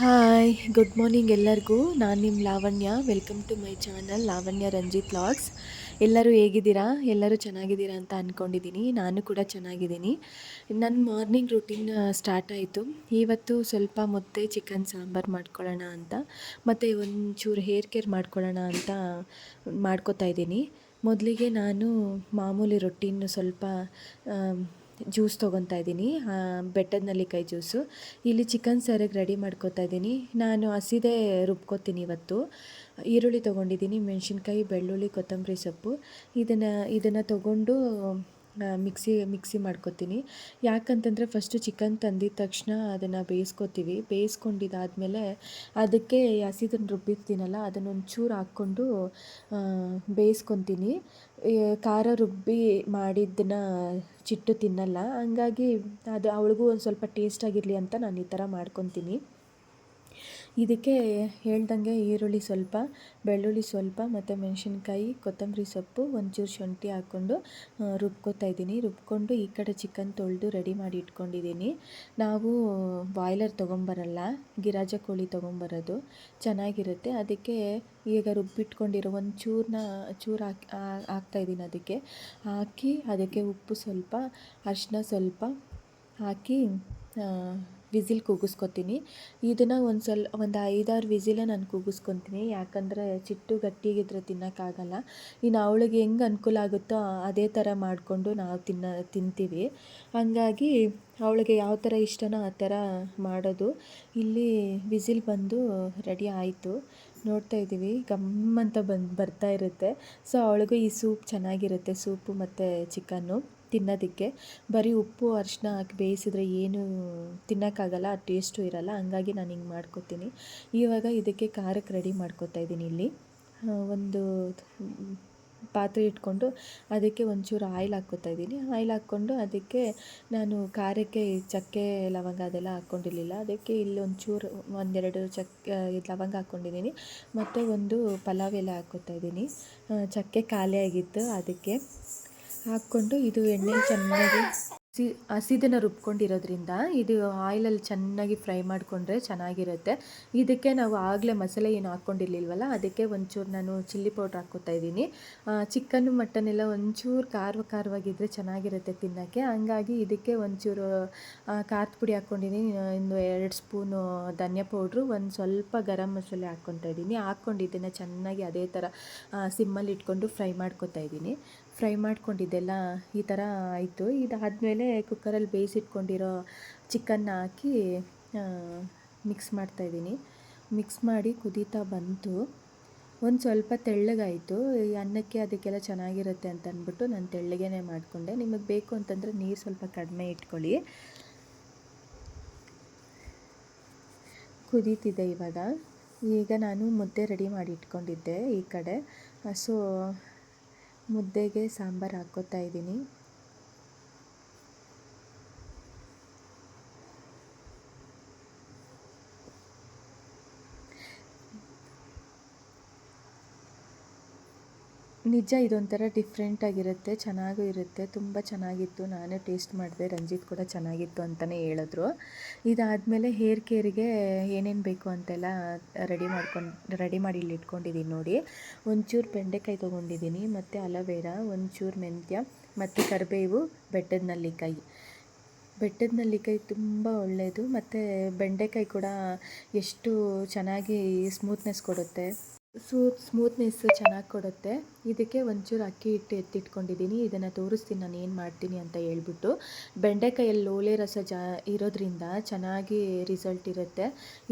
Hi good morning ಎಲ್ಲರಿಗೂ. ನಾನು ನಿಮ್ಮ Lavanya. Welcome to my channel Lavanya Ranjith vlogs ಎಲ್ಲರೂ ಹೇಗಿದ್ದೀರಾ? ಎಲ್ಲರೂ ಚೆನ್ನಾಗಿದ್ದೀರಾ ಅಂತ ಅಂದ್ಕೊಂಡಿದ್ದೀನಿ ನಾನು ಕೂಡ ಚೆನ್ನಾಗಿದ್ದೀನಿ. ನನ್ನ ಮಾರ್ನಿಂಗ್ ರುಟೀನ್ ಸ್ಟಾರ್ಟ್ ಆಯಿತು. ಇವತ್ತು ಸ್ವಲ್ಪ ಮುದ್ದೆ ಚಿಕನ್ ಸಾಂಬಾರು ಮಾಡ್ಕೊಳ್ಳೋಣ ಅಂತ. ಮತ್ತು ಒಂಚೂರು ಹೇರ್ ಕೇರ್ ಮಾಡ್ಕೊಳ್ಳೋಣ ಅಂತ ಮಾಡ್ಕೋತಾ ಇದ್ದೀನಿ. ಮೊದಲಿಗೆ ನಾನು ಮಾಮೂಲಿ ರೊಟ್ಟಿನ ಸ್ವಲ್ಪ ಜ್ಯೂಸ್ ತೊಗೊತಾ ಇದ್ದೀನಿ ಬೆಟ್ಟದ ನಲ್ಲಿಕಾಯಿ ಜ್ಯೂಸು. ಇಲ್ಲಿ ಚಿಕನ್ ಸಾರಿಗೆ ರೆಡಿ ಮಾಡ್ಕೋತಾ ಇದ್ದೀನಿ. ನಾನು ಹಸಿದೇ ರುಬ್ಕೋತೀನಿ ಇವತ್ತು. ಈರುಳ್ಳಿ ತೊಗೊಂಡಿದ್ದೀನಿ, ಮೆಣಸಿನ್ಕಾಯಿ, ಬೆಳ್ಳುಳ್ಳಿ, ಕೊತ್ತಂಬರಿ ಸೊಪ್ಪು. ಇದನ್ನು ಇದನ್ನು ತೊಗೊಂಡು ಮಿಕ್ಸಿ ಮಿಕ್ಸಿ ಮಾಡ್ಕೊತೀನಿ. ಯಾಕಂತಂದರೆ ಫಸ್ಟು ಚಿಕನ್ ತಂದಿದ್ದ ತಕ್ಷಣ ಅದನ್ನು ಬೇಯಿಸ್ಕೊತೀವಿ. ಬೇಯಿಸ್ಕೊಂಡಿದ್ದಾದಮೇಲೆ ಅದಕ್ಕೆ ಹಸಿದನ್ನು ರುಬ್ಬಿರ್ತೀನಲ್ಲ, ಅದನ್ನು ಒಂಚೂರು ಹಾಕ್ಕೊಂಡು ಬೇಯಿಸ್ಕೊತೀನಿ. ಖಾರ ರುಬ್ಬಿ ಮಾಡಿದ್ದನ್ನ ಚಿಟ್ಟು ತಿನ್ನಲ್ಲ. ಹಂಗಾಗಿ ಅದು ಅವಳಿಗೂ ಒಂದು ಸ್ವಲ್ಪ ಟೇಸ್ಟಾಗಿರಲಿ ಅಂತ ನಾನು ಈ ಥರ ಮಾಡ್ಕೊತೀನಿ. ಇದಕ್ಕೆ ಹೇಳ್ದಂಗೆ ಈರುಳ್ಳಿ ಸ್ವಲ್ಪ, ಬೆಳ್ಳುಳ್ಳಿ ಸ್ವಲ್ಪ ಮತ್ತು ಮೆಣಸಿನ್ಕಾಯಿ, ಕೊತ್ತಂಬರಿ ಸೊಪ್ಪು, ಒಂಚೂರು ಶುಂಠಿ ಹಾಕ್ಕೊಂಡು ರುಬ್ಕೋತಾ ಇದ್ದೀನಿ. ರುಬ್ಕೊಂಡು ಈ ಕಡೆ ಚಿಕನ್ ತೊಳೆದು ರೆಡಿ ಮಾಡಿ ಇಟ್ಕೊಂಡಿದ್ದೀನಿ. ನಾವು ಬಾಯ್ಲರ್ ತೊಗೊಂಬರಲ್ಲ, ಗಿರಾಜ ಕೋಳಿ ತೊಗೊಂಬರೋದು. ಚೆನ್ನಾಗಿರುತ್ತೆ. ಅದಕ್ಕೆ ಈಗ ರುಬ್ಬಿಟ್ಕೊಂಡಿರೋ ಒಂದು ಚೂರನ್ನ ಚೂರು ಹಾಕಿ ಹಾಕ್ತಾಯಿದ್ದೀನಿ ಅದಕ್ಕೆ. ಹಾಕಿ ಅದಕ್ಕೆ ಉಪ್ಪು ಸ್ವಲ್ಪ ಅರಿಶಿನ ಸ್ವಲ್ಪ ಹಾಕಿ ವಿಸಿಲ್ ಕೂಗಿಸ್ಕೊತೀನಿ. ಇದನ್ನು ಒಂದು ಸಲ ಒಂದು ಐದಾರು ವಿಸಿಲೇ ನಾನು ಕೂಗಿಸ್ಕೊತೀನಿ. ಯಾಕಂದರೆ ಚಿಟ್ಟು ಗಟ್ಟಿಗಿದ್ರೆ ತಿನ್ನೋಕ್ಕಾಗಲ್ಲ. ಇನ್ನು ಅವಳಿಗೆ ಹೆಂಗೆ ಅನುಕೂಲ ಆಗುತ್ತೋ ಅದೇ ಥರ ಮಾಡಿಕೊಂಡು ನಾವು ತಿನ್ನ, ತಿಂತೀವಿ. ಹಾಗಾಗಿ ಅವಳಿಗೆ ಯಾವ ಥರ ಇಷ್ಟನೋ ಆ ಥರ ಮಾಡೋದು. ಇಲ್ಲಿ ವಿಸಿಲ್ ಬಂದು ರೆಡಿ ಆಯಿತು. ನೋಡ್ತಾ ಇದ್ದೀವಿ. ಗಮ್ಮಂತ ಬಂದು, ಬರ್ತಾ ಇರುತ್ತೆ. ಸೊ ಅವಳಿಗೂ ಈ ಸೂಪ್ ಚೆನ್ನಾಗಿರುತ್ತೆ. ಸೂಪು ಮತ್ತು ಚಿಕನ್ನು. ತಿನ್ನೋದಕ್ಕೆ. ಬರೀ ಉಪ್ಪು ಅರಿಶಿನ ಹಾಕಿ ಬೇಯಿಸಿದ್ರೆ ಏನು ತಿನ್ನೋಕ್ಕಾಗಲ್ಲ, ಆ ಟೇಸ್ಟು ಇರಲ್ಲ. ಹಂಗಾಗಿ ನಾನು ಹಿಂಗೆ ಮಾಡ್ಕೊತೀನಿ. ಇವಾಗ ಇದಕ್ಕೆ ಖಾರಕ್ಕೆ ರೆಡಿ ಮಾಡ್ಕೊತಾ ಇದ್ದೀನಿ ಇಲ್ಲಿ. ಒಂದು ಪಾತ್ರೆ ಇಟ್ಕೊಂಡು ಅದಕ್ಕೆ ಒಂಚೂರು ಆಯಿಲ್ ಹಾಕ್ಕೋತಾ ಇದ್ದೀನಿ. ಆಯಿಲ್ ಹಾಕ್ಕೊಂಡು ಅದಕ್ಕೆ ನಾನು ಖಾರಕ್ಕೆ ಚಕ್ಕೆ, ಲವಂಗ ಅದೆಲ್ಲ ಹಾಕ್ಕೊಂಡಿರಲಿಲ್ಲ. ಅದಕ್ಕೆ ಇಲ್ಲಿ ಒಂಚೂರು, ಒಂದೆರಡು ಚಕ್ಕೆ ಲವಂಗ ಹಾಕ್ಕೊಂಡಿದ್ದೀನಿ. ಮತ್ತು ಒಂದು ಪಲಾವ್ ಎಲೆ ಹಾಕ್ಕೋತಾ ಇದ್ದೀನಿ. ಚಕ್ಕೆ ಖಾಲಿ ಆಗಿತ್ತು ಅದಕ್ಕೆ. ಹಾಕ್ಕೊಂಡು ಇದು ಎಣ್ಣೆ ಚೆನ್ನಾಗಿ ಹಸಿ, ಹಸಿದನ್ನು ರುಬ್ಕೊಂಡಿರೋದ್ರಿಂದ ಇದು ಆಯಿಲಲ್ಲಿ ಚೆನ್ನಾಗಿ ಫ್ರೈ ಮಾಡಿಕೊಂಡ್ರೆ ಚೆನ್ನಾಗಿರುತ್ತೆ. ಇದಕ್ಕೆ ನಾವು ಆಗಲೇ ಮಸಾಲೆ ಏನು ಹಾಕ್ಕೊಂಡಿರ್ಲಿಲ್ವಲ್ಲ, ಅದಕ್ಕೆ ಒಂಚೂರು ನಾನು ಚಿಲ್ಲಿ ಪೌಡ್ರ್ ಹಾಕ್ಕೊತಾ ಇದ್ದೀನಿ. ಚಿಕನ್ನು ಮಟನ್ ಎಲ್ಲ ಒಂಚೂರು ಖಾರ ಖಾರವಾಗಿದ್ದರೆ ಚೆನ್ನಾಗಿರುತ್ತೆ ತಿನ್ನೋಕ್ಕೆ. ಹಂಗಾಗಿ ಇದಕ್ಕೆ ಒಂಚೂರು ಖಾರದ ಪುಡಿ ಹಾಕ್ಕೊಂಡಿದ್ದೀನಿ. ಒಂದು ಎರಡು ಸ್ಪೂನು ಧನಿಯಾ ಪೌಡ್ರು, ಒಂದು ಸ್ವಲ್ಪ ಗರಂ ಮಸಾಲೆ ಹಾಕ್ಕೊತಾ ಇದ್ದೀನಿ. ಹಾಕ್ಕೊಂಡು ಚೆನ್ನಾಗಿ ಅದೇ ಥರ ಸಿಮ್ಮಲ್ಲಿ ಇಟ್ಕೊಂಡು ಫ್ರೈ ಮಾಡ್ಕೊತಾ ಇದ್ದೀನಿ. ಫ್ರೈ ಮಾಡ್ಕೊಂಡಿದ್ದೆಲ್ಲ ಈ ಥರ ಆಯಿತು. ಇದಾದಮೇಲೆ ಕುಕ್ಕರಲ್ಲಿ ಬೇಯಿಸಿಟ್ಕೊಂಡಿರೋ ಚಿಕನ್ನ ಹಾಕಿ ಮಿಕ್ಸ್ ಮಾಡ್ತಾಯಿದ್ದೀನಿ ಮಿಕ್ಸ್ ಮಾಡಿ ಕುದೀತಾ ಬಂತು. ಒಂದು ಸ್ವಲ್ಪ ತೆಳ್ಳಗಾಯಿತು. ಈ ಅನ್ನಕ್ಕೆ ಅದಕ್ಕೆಲ್ಲ ಚೆನ್ನಾಗಿರುತ್ತೆ ಅಂತ ಅಂದ್ಬಿಟ್ಟು ನಾನು ತೆಳ್ಳಗೇ ಮಾಡಿಕೊಂಡೆ. ನಿಮಗೆ ಬೇಕು ಅಂತಂದರೆ ನೀರು ಸ್ವಲ್ಪ ಕಡಿಮೆ ಇಟ್ಕೊಳ್ಳಿ. ಕುದೀತಿದೆ ಇವಾಗ. ಈಗ ನಾನು ಮುದ್ದೆ ರೆಡಿ ಮಾಡಿ ಇಟ್ಕೊಂಡಿದ್ದೆ ಈ ಕಡೆ. ಸೊ ಮುದ್ದೆಗೆ ಸಾಂಬಾರು ಹಾಕ್ಕೋತಾ ಇದ್ದೀನಿ. ನಿಜ ಇದೊಂಥರ ಡಿಫ್ರೆಂಟಾಗಿರುತ್ತೆ ಚೆನ್ನಾಗೂ ಇರುತ್ತೆ, ತುಂಬ ಚೆನ್ನಾಗಿತ್ತು. ನಾನೇ ಟೇಸ್ಟ್ ಮಾಡಿದೆ, ರಂಜಿತ್ ಕೂಡ ಚೆನ್ನಾಗಿತ್ತು ಅಂತಲೇ ಹೇಳಿದ್ರು. ಇದಾದಮೇಲೆ ಹೇರ್ ಕೇರಿಗೆ ಏನೇನು ಬೇಕು ಅಂತೆಲ್ಲ ರೆಡಿ ಮಾಡ್ಕೊಂಡು ರೆಡಿ ಮಾಡಿ ಇಲ್ಲಿ ಇಟ್ಕೊಂಡಿದ್ದೀನಿ ನೋಡಿ. ಒಂಚೂರು ಬೆಂಡೆಕಾಯಿ ತೊಗೊಂಡಿದ್ದೀನಿ ಮತ್ತು ಅಲೋವೆರಾ, ಒಂಚೂರು ಮೆಂತ್ಯ, ಮತ್ತು ಕರಿಬೇವು, ಬೆಟ್ಟದ ನಲ್ಲಿಕಾಯಿ. ಬೆಟ್ಟದ ನಲ್ಲಿಕಾಯಿ ತುಂಬ ಒಳ್ಳೆಯದು ಮತ್ತು ಬೆಂಡೆಕಾಯಿ ಕೂಡ ಎಷ್ಟು ಚೆನ್ನಾಗಿ ಸ್ಮೂತ್ನೆಸ್ ಕೊಡುತ್ತೆ. ಸೂತ್ ಸ್ಮೂತ್ನೆಸ್ ಚೆನ್ನಾಗಿ ಕೊಡುತ್ತೆ. ಇದಕ್ಕೆ ಒಂಚೂರು ಅಕ್ಕಿ ಹಿಟ್ಟು ಎತ್ತಿಟ್ಕೊಂಡಿದ್ದೀನಿ. ಇದನ್ನು ತೋರಿಸ್ತೀನಿ, ನಾನು ಏನು ಮಾಡ್ತೀನಿ ಅಂತ ಹೇಳ್ಬಿಟ್ಟು. ಬೆಂಡೆಕಾಯಲ್ಲಿ ಲೋಳೆ ರಸ ಜಾ, ಇರೋದ್ರಿಂದ ಚೆನ್ನಾಗಿ ರಿಸಲ್ಟ್ ಇರುತ್ತೆ.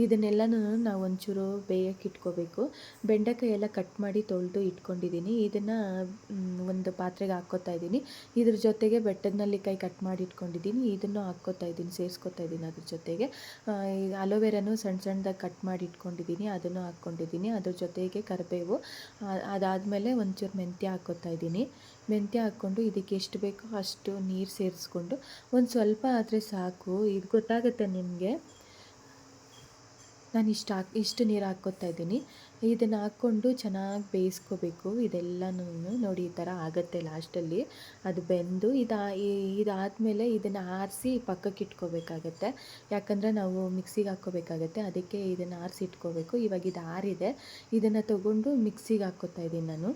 ಇದನ್ನೆಲ್ಲನೂ ನಾವು ಒಂಚೂರು ಬೇಯಕ್ಕೆ ಇಟ್ಕೋಬೇಕು. ಬೆಂಡೆಕಾಯಿ ಎಲ್ಲ ಕಟ್ ಮಾಡಿ ತೊಳೆದು ಇಟ್ಕೊಂಡಿದ್ದೀನಿ. ಇದನ್ನು ಒಂದು ಪಾತ್ರೆಗೆ ಹಾಕ್ಕೋತಾ ಇದ್ದೀನಿ. ಇದ್ರ ಜೊತೆಗೆ ಬೆಟ್ಟದ ನಲ್ಲಿಕಾಯಿ ಕಟ್ ಮಾಡಿ ಇಟ್ಕೊಂಡಿದ್ದೀನಿ. ಇದನ್ನು ಹಾಕ್ಕೋತಾ ಇದ್ದೀನಿ, ಸೇರಿಸ್ಕೊತಾ ಇದ್ದೀನಿ ಅದ್ರ ಜೊತೆಗೆ. ಅಲೋವೆರಾನು ಸಣ್ಣ ಸಣ್ಣದಾಗಿ ಕಟ್ ಮಾಡಿ ಇಟ್ಕೊಂಡಿದ್ದೀನಿ. ಅದನ್ನು ಹಾಕ್ಕೊಂಡಿದ್ದೀನಿ. ಅದ್ರ ಜೊತೆಗೆ ಕರಿಬೇವು? ಅದಾದಮೇಲೆ ಒಂಚೂರು ಮೆಂತ್ಯ ಹಾಕ್ಕೋತಾ ಇದ್ದೀನಿ. ಮೆಂತ್ಯ ಹಾಕ್ಕೊಂಡು ಇದಕ್ಕೆ ಎಷ್ಟು ಬೇಕೋ ಅಷ್ಟು ನೀರು ಸೇರಿಸ್ಕೊಂಡು ಒಂದು ಸ್ವಲ್ಪ ಆದರೆ ಸಾಕು. ಇದು ಗೊತ್ತಾಗುತ್ತೆ ನಿಮಗೆ. ನಾನು ಇಷ್ಟು ಹಾಕಿ, ಇಷ್ಟು ನೀರು ಹಾಕ್ಕೊತಾ ಇದ್ದೀನಿ. ಇದನ್ನು ಹಾಕ್ಕೊಂಡು ಚೆನ್ನಾಗಿ ಬೇಯಿಸ್ಕೋಬೇಕು. ಇದೆಲ್ಲನೂ ನೋಡಿ ಈ ಥರ ಆಗುತ್ತೆ ಲಾಸ್ಟಲ್ಲಿ. ಅದು ಬೆಂದು ಇದು ಇದಾದಮೇಲೆ ಇದನ್ನು ಆರಿಸಿ ಪಕ್ಕಕ್ಕೆ ಇಟ್ಕೋಬೇಕಾಗತ್ತೆ. ಯಾಕಂದರೆ ನಾವು ಮಿಕ್ಸಿಗೆ ಹಾಕ್ಕೋಬೇಕಾಗತ್ತೆ. ಅದಕ್ಕೆ ಇದನ್ನು ಆರಿಸಿ ಇಟ್ಕೋಬೇಕು. ಇವಾಗ ಇದು ಆರಿದೆ. ಇದನ್ನು ತಗೊಂಡು ಮಿಕ್ಸಿಗೆ ಹಾಕ್ಕೋತಾ ಇದ್ದೀನಿ ನಾನು.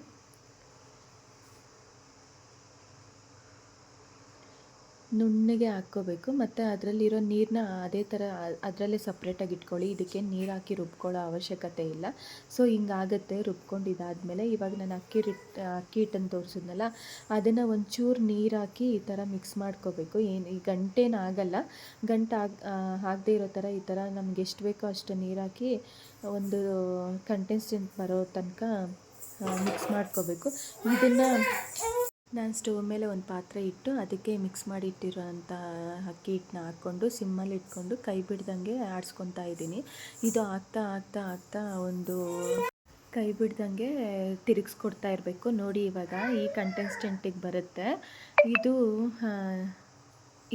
ನುಣ್ಣಗೆ ಹಾಕ್ಕೋಬೇಕು, ಮತ್ತು ಅದರಲ್ಲಿರೋ ನೀರನ್ನ ಅದೇ ಥರ ಅದರಲ್ಲೇ ಸಪ್ರೇಟಾಗಿ ಇಟ್ಕೊಳ್ಳಿ. ಇದಕ್ಕೆ ನೀರು ಹಾಕಿ ರುಬ್ಕೊಳ್ಳೋ ಅವಶ್ಯಕತೆ ಇಲ್ಲ. ಸೊ ಹಿಂಗಾಗತ್ತೆ. ರುಬ್ಕೊಂಡು ಇದಾದಮೇಲೆ ಇವಾಗ ನಾನು ಅಕ್ಕಿ ಹಿಟ್ ಅಕ್ಕಿ ಹಿಟ್ಟನ್ನು ತೋರಿಸಿದ್ನಲ್ಲ, ಅದನ್ನು ಒಂಚೂರು ನೀರು ಹಾಕಿ ಈ ಥರ ಮಿಕ್ಸ್ ಮಾಡ್ಕೋಬೇಕು. ಏನು, ಈ ಗಂಟೇನು ಆಗಲ್ಲ. ಗಂಟೆ ಆಗ ಆಗದೇ ಇರೋ ಥರ ಈ ಥರ ನಮ್ಗೆ ಎಷ್ಟು ಬೇಕೋ ಅಷ್ಟು ನೀರು ಹಾಕಿ ಒಂದು ಕಂಟೆನ್ಸೆಂಟ್ ಬರೋ ತನಕ ಮಿಕ್ಸ್ ಮಾಡ್ಕೋಬೇಕು. ಇದನ್ನು ನಾನು ಸ್ಟವ್ ಮೇಲೆ ಒಂದು ಪಾತ್ರೆ ಇಟ್ಟು ಅದಕ್ಕೆ ಮಿಕ್ಸ್ ಮಾಡಿ ಇಟ್ಟಿರೋ ಅಂಥ ಅಕ್ಕಿ ಹಿಟ್ಟನ್ನ ಹಾಕ್ಕೊಂಡು ಸಿಮ್ಮಲ್ಲಿ ಇಟ್ಕೊಂಡು ಕೈ ಬಿಡ್ದಂಗೆ ಆಡಿಸ್ಕೊತಾ ಇದ್ದೀನಿ. ಇದು ಆಗ್ತಾ ಆಗ್ತಾ ಆಗ್ತಾ ಒಂದು ಕೈ ಬಿಡ್ದಂಗೆ ತಿರುಗಿಸ್ಕೊಡ್ತಾ ಇರಬೇಕು. ನೋಡಿ ಇವಾಗ ಈ ಕಂಟೆಸ್ಟೆಂಟಿಗೆ ಬರುತ್ತೆ. ಇದು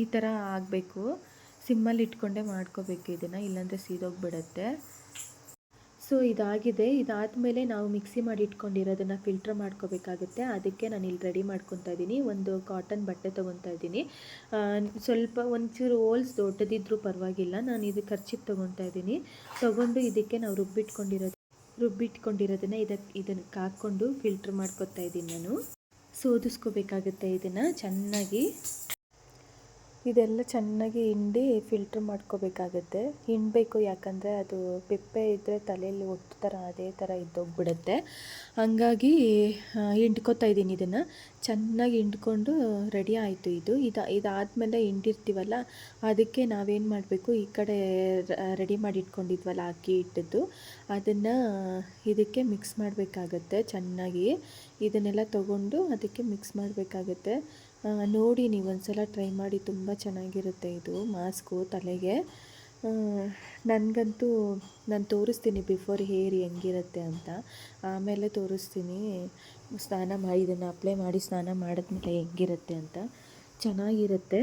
ಈ ಥರ ಆಗಬೇಕು. ಸಿಮ್ಮಲ್ಲಿ ಇಟ್ಕೊಂಡೇ ಮಾಡ್ಕೋಬೇಕು ಇದನ್ನು, ಇಲ್ಲಾಂದರೆ ಸೀದೋಗಿಬಿಡತ್ತೆ. ಸೊ ಇದಾಗಿದೆ. ಇದಾದಮೇಲೆ ನಾವು ಮಿಕ್ಸಿ ಮಾಡಿ ಇಟ್ಕೊಂಡಿರೋದನ್ನು ಫಿಲ್ಟ್ರ್ ಮಾಡ್ಕೋಬೇಕಾಗುತ್ತೆ. ಅದಕ್ಕೆ ನಾನು ಇಲ್ಲಿ ರೆಡಿ ಮಾಡ್ಕೊತಾ ಇದ್ದೀನಿ. ಒಂದು ಕಾಟನ್ ಬಟ್ಟೆ ತೊಗೊತಾ ಇದ್ದೀನಿ. ಸ್ವಲ್ಪ ಒಂಚೂರು ಹೋಲ್ಸ್ ದೊಡ್ಡದಿದ್ದರೂ ಪರವಾಗಿಲ್ಲ. ನಾನು ಇದು ಖರ್ಚಿಗೆ ತೊಗೊತಾ ಇದ್ದೀನಿ. ತೊಗೊಂಡು ಇದಕ್ಕೆ ನಾವು ರುಬ್ಬಿಟ್ಕೊಂಡಿರೋದು, ರುಬ್ಬಿಟ್ಕೊಂಡಿರೋದನ್ನು ಇದಕ್ಕೆ ಇದಕ್ಕೆ ಹಾಕ್ಕೊಂಡು ಫಿಲ್ಟ್ರ್ ಮಾಡ್ಕೊತಾ ಇದ್ದೀನಿ ನಾನು. ಸೋದಿಸ್ಕೋಬೇಕಾಗುತ್ತೆ ಇದನ್ನು ಚೆನ್ನಾಗಿ. ಇದೆಲ್ಲ ಚೆನ್ನಾಗಿ ಹಿಂಡಿ ಫಿಲ್ಟ್ರ್ ಮಾಡ್ಕೋಬೇಕಾಗುತ್ತೆ. ಹಿಂಡಬೇಕು ಯಾಕಂದರೆ ಅದು ಪಿಪ್ಪೆ ಇದ್ದರೆ ತಲೆಯಲ್ಲಿ ಒಟ್ಟು ಥರ ಅದೇ ಥರ ಇದ್ದೋಗ್ಬಿಡುತ್ತೆ. ಹಂಗಾಗಿ ಹಿಂಡ್ಕೋತಾ ಇದ್ದೀನಿ ಇದನ್ನು. ಚೆನ್ನಾಗಿ ಹಿಂಡ್ಕೊಂಡು ರೆಡಿ ಆಯಿತು ಇದು. ಇದು, ಇದಾದಮೇಲೆ ಹಿಂಡಿರ್ತೀವಲ್ಲ, ಅದಕ್ಕೆ ನಾವೇನು ಮಾಡಬೇಕು? ಈ ಕಡೆ ರೆಡಿ ಮಾಡಿ ಇಟ್ಕೊಂಡಿದ್ವಲ್ಲ ಅಕ್ಕಿ ಇಟ್ಟಿದ್ದು ಅದನ್ನು ಇದಕ್ಕೆ ಮಿಕ್ಸ್ ಮಾಡಬೇಕಾಗತ್ತೆ ಚೆನ್ನಾಗಿ. ಇದನ್ನೆಲ್ಲ ತೊಗೊಂಡು ಅದಕ್ಕೆ ಮಿಕ್ಸ್ ಮಾಡಬೇಕಾಗತ್ತೆ. ನೋಡಿ ನೀವು ಒಂದ್ಸಲ ಟ್ರೈ ಮಾಡಿ ತುಂಬ ಚೆನ್ನಾಗಿರುತ್ತೆ ಇದು ಮಾಸ್ಕು ತಲೆಗೆ. ನನಗಂತೂ ನಾನು ತೋರಿಸ್ತೀನಿ ಬಿಫೋರ್ ಹೇರ್ ಹೆಂಗಿರುತ್ತೆ ಅಂತ. ಆಮೇಲೆ ತೋರಿಸ್ತೀನಿ. ಸ್ನಾನ ಮಾಡಿ, ಇದನ್ನು ಅಪ್ಲೈ ಮಾಡಿ, ಸ್ನಾನ ಮಾಡಿದ್ಮೇಲೆ ಹೆಂಗಿರುತ್ತೆ ಅಂತ. ಚೆನ್ನಾಗಿರುತ್ತೆ.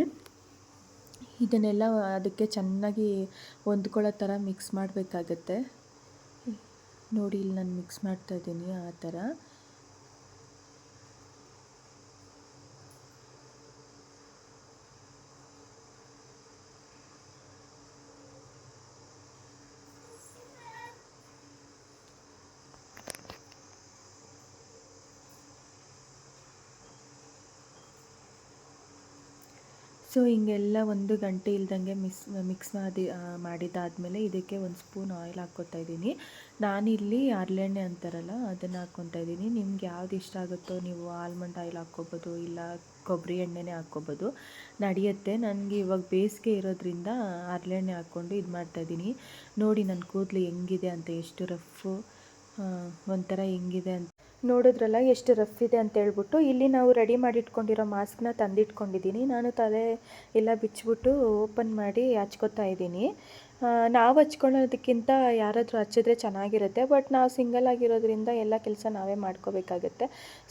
ಇದನ್ನೆಲ್ಲ ಅದಕ್ಕೆ ಚೆನ್ನಾಗಿ ಹೊಂದ್ಕೊಳ್ಳೋ ಥರ ಮಿಕ್ಸ್ ಮಾಡಬೇಕಾಗತ್ತೆ. ನೋಡಿ, ಇಲ್ಲಿ ನಾನು ಮಿಕ್ಸ್ ಮಾಡ್ತಾಯಿದ್ದೀನಿ ಆ ಥರ. ಸೊ ಹಿಂಗೆಲ್ಲ ಒಂದು ಗಂಟೆ ಇಲ್ದಂಗೆ ಮಿಸ್, ಮಿಕ್ಸ್ ಮಾಡಿ ಮಾಡಿದ್ದಾದಮೇಲೆ ಇದಕ್ಕೆ ಒಂದು ಸ್ಪೂನ್ ಆಯಿಲ್ ಹಾಕ್ಕೊತಾ ಇದ್ದೀನಿ. ನಾನಿಲ್ಲಿ ಹರಳೆಣ್ಣೆ ಅಂತಾರಲ್ಲ, ಅದನ್ನು ಹಾಕ್ಕೊತಾ ಇದ್ದೀನಿ. ನಿಮ್ಗೆ ಯಾವ್ದು ಇಷ್ಟ ಆಗುತ್ತೋ ನೀವು ಆಲ್ಮಂಡ್ ಆಯಿಲ್ ಹಾಕ್ಕೊಬೋದು, ಇಲ್ಲ ಕೊಬ್ಬರಿ ಎಣ್ಣೆನೇ ಹಾಕ್ಕೊಬೋದು, ನಡೆಯುತ್ತೆ. ನನಗೆ ಇವಾಗ ಬೇಸಿಗೆ ಇರೋದ್ರಿಂದ ಹರಳೆಣ್ಣೆ ಹಾಕ್ಕೊಂಡು ಇದು ಮಾಡ್ತಾಯಿದ್ದೀನಿ ನೋಡಿ ನನ್ನ ಕೂದಲು ಹೆಂಗಿದೆ ಅಂತ, ಎಷ್ಟು ರಫ್ಫು ಒಂಥರ ಹೆಂಗಿದೆ ಅಂತ. ನೋಡಿದ್ರಲ್ಲ, ಎಷ್ಟು ರಫ್ ಇದೆ ಅಂತ ಹೇಳ್ಬಿಟ್ಟು, ಇಲ್ಲಿ ನಾವು ರೆಡಿ ಮಾಡಿ ಇಟ್ಕೊಂಡಿರೋ ಮಾಸ್ಕ್ನ ತಂದಿಟ್ಕೊಂಡಿದ್ದೀನಿ. ನಾನು ತಲೆ ಎಲ್ಲ ಬಿಚ್ಚಿಬಿಟ್ಟು ಓಪನ್ ಮಾಡಿ ಹಚ್ಕೋತಾ ಇದ್ದೀನಿ. ನಾವು ಹಚ್ಕೊಳ್ಳೋದಕ್ಕಿಂತ ಯಾರಾದರೂ ಹಚ್ಚಿದ್ರೆ ಚೆನ್ನಾಗಿರುತ್ತೆ, ಬಟ್ ನಾವು ಸಿಂಗಲ್ ಆಗಿರೋದ್ರಿಂದ ಎಲ್ಲ ಕೆಲಸ ನಾವೇ ಮಾಡ್ಕೋಬೇಕಾಗತ್ತೆ.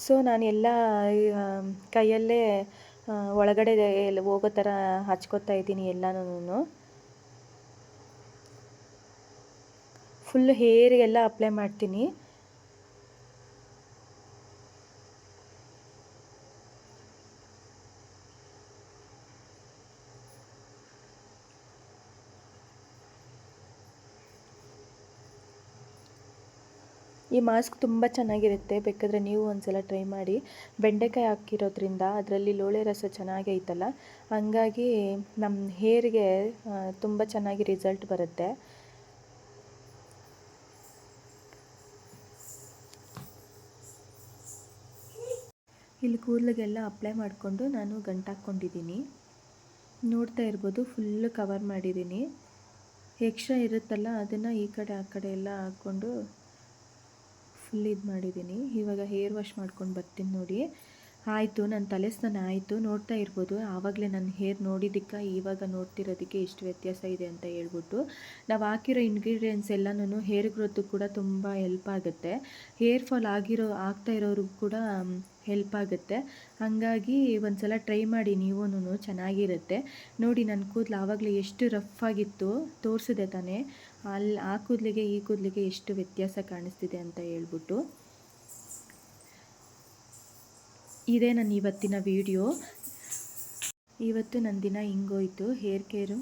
ಸೊ, ನಾನು ಎಲ್ಲ ಕೈಯಲ್ಲೇ ಒಳಗಡೆ ಹೋಗೋ ಥರ ಹಚ್ಕೋತಾ ಇದ್ದೀನಿ ಎಲ್ಲನೂ ಫುಲ್ ಹೇರಿಗೆಲ್ಲ ಅಪ್ಲೈ ಮಾಡ್ತೀನಿ. ಈ ಮಾಸ್ಕ್ ತುಂಬ ಚೆನ್ನಾಗಿರುತ್ತೆ. ಬೇಕಾದರೆ ನೀವು ಒಂದ್ಸಲ ಟ್ರೈ ಮಾಡಿ. ಬೆಂಡೆಕಾಯಿ ಹಾಕಿರೋದ್ರಿಂದ ಅದರಲ್ಲಿ ಲೋಳೆ ರಸ ಚೆನ್ನಾಗಿ ಐತಲ್ಲ, ಹಂಗಾಗಿ ನಮ್ಮ ಹೇರ್ಗೆ ತುಂಬ ಚೆನ್ನಾಗಿ ರಿಸಲ್ಟ್ ಬರುತ್ತೆ. ಇಲ್ಲಿ ಕೂದಲಿಗೆಲ್ಲ ಅಪ್ಲೈ ಮಾಡಿಕೊಂಡು ನಾನು ಗಂಟಾಕ್ಕೊಂಡಿದ್ದೀನಿ ನೋಡ್ತಾ ಇರ್ಬೋದು, ಫುಲ್ಲು ಕವರ್ ಮಾಡಿದ್ದೀನಿ. ಎಕ್ಸ್ಟ್ರಾ ಇರುತ್ತಲ್ಲ, ಅದನ್ನು ಈ ಕಡೆ, ಆ ಕಡೆ ಎಲ್ಲ ಹಾಕ್ಕೊಂಡು ಫುಲ್ ಇದು ಮಾಡಿದ್ದೀನಿ. ಇವಾಗ ಹೇರ್ ವಾಶ್ ಮಾಡ್ಕೊಂಡು ಬರ್ತೀನಿ ನೋಡಿ. ಆಯಿತು ನನ್ನ ತಲೆ ಸ್ನಾನ ಆಯಿತು. ನೋಡ್ತಾ ಇರ್ಬೋದು, ಆವಾಗಲೇ ನನ್ನ ಹೇರ್ ನೋಡಿದ್ದಕ್ಕೆ ಇವಾಗ ನೋಡ್ತಿರೋದಕ್ಕೆ ಎಷ್ಟು ವ್ಯತ್ಯಾಸ ಇದೆ ಅಂತ ಹೇಳ್ಬಿಟ್ಟು. ನಾವು ಹಾಕಿರೋ ಇಂಗ್ರೀಡಿಯೆಂಟ್ಸ್ ಎಲ್ಲನೂ ಹೇರ್ ಗ್ರೋತ್ ಕೂಡ ತುಂಬ ಹೆಲ್ಪ್ ಆಗುತ್ತೆ. ಹೇರ್ ಫಾಲ್ ಆಗಿರೋ, ಆಗ್ತಾ ಇರೋರಿಗೂ ಕೂಡ ಹೆಲ್ಪ್ ಆಗುತ್ತೆ. ಹಾಗಾಗಿ ಒಂದು ಸಲ ಟ್ರೈ ಮಾಡಿ ನೀವೂ ಚೆನ್ನಾಗಿರುತ್ತೆ. ನೋಡಿ ನನ್ನ ಕೂದಲು ಆವಾಗಲೇ ಎಷ್ಟು ರಫ್ ಆಗಿತ್ತು. ತೋರಿಸಿದೆ ತಾನೇ. ಅಲ್ಲಿ ಆ ಕೂದಲಿಗೆ, ಈ ಕೂದಲಿಗೆ ಎಷ್ಟು ವ್ಯತ್ಯಾಸ ಕಾಣಿಸ್ತಿದೆ ಅಂತ ಹೇಳ್ಬಿಟ್ಟು. ಇದೇ ನನ್ನ ಇವತ್ತಿನ ವಿಡಿಯೋ. ಇವತ್ತು ನನ್ನ ದಿನ ಹಿಂಗೋಯ್ತು. ಹೇರ್ ಕೇರು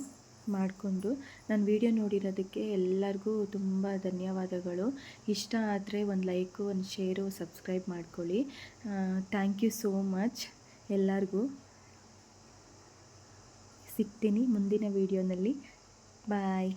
ಮಾಡಿಕೊಂಡು. ನನ್ನ ವಿಡಿಯೋ ನೋಡಿರೋದಕ್ಕೆ ಎಲ್ಲರಿಗೂ ತುಂಬ ಧನ್ಯವಾದಗಳು. ಇಷ್ಟ ಆದರೆ ಒಂದು ಲೈಕು, ಒಂದು ಶೇರು, ಸಬ್ಸ್ಕ್ರೈಬ್ ಮಾಡ್ಕೊಳ್ಳಿ. ಥ್ಯಾಂಕ್ ಯು ಸೋ ಮಚ್ ಎಲ್ಲರಿಗೂ ಸಿಗ್ತೀನಿ ಮುಂದಿನ ವೀಡಿಯೋನಲ್ಲಿ. ಬಾಯ್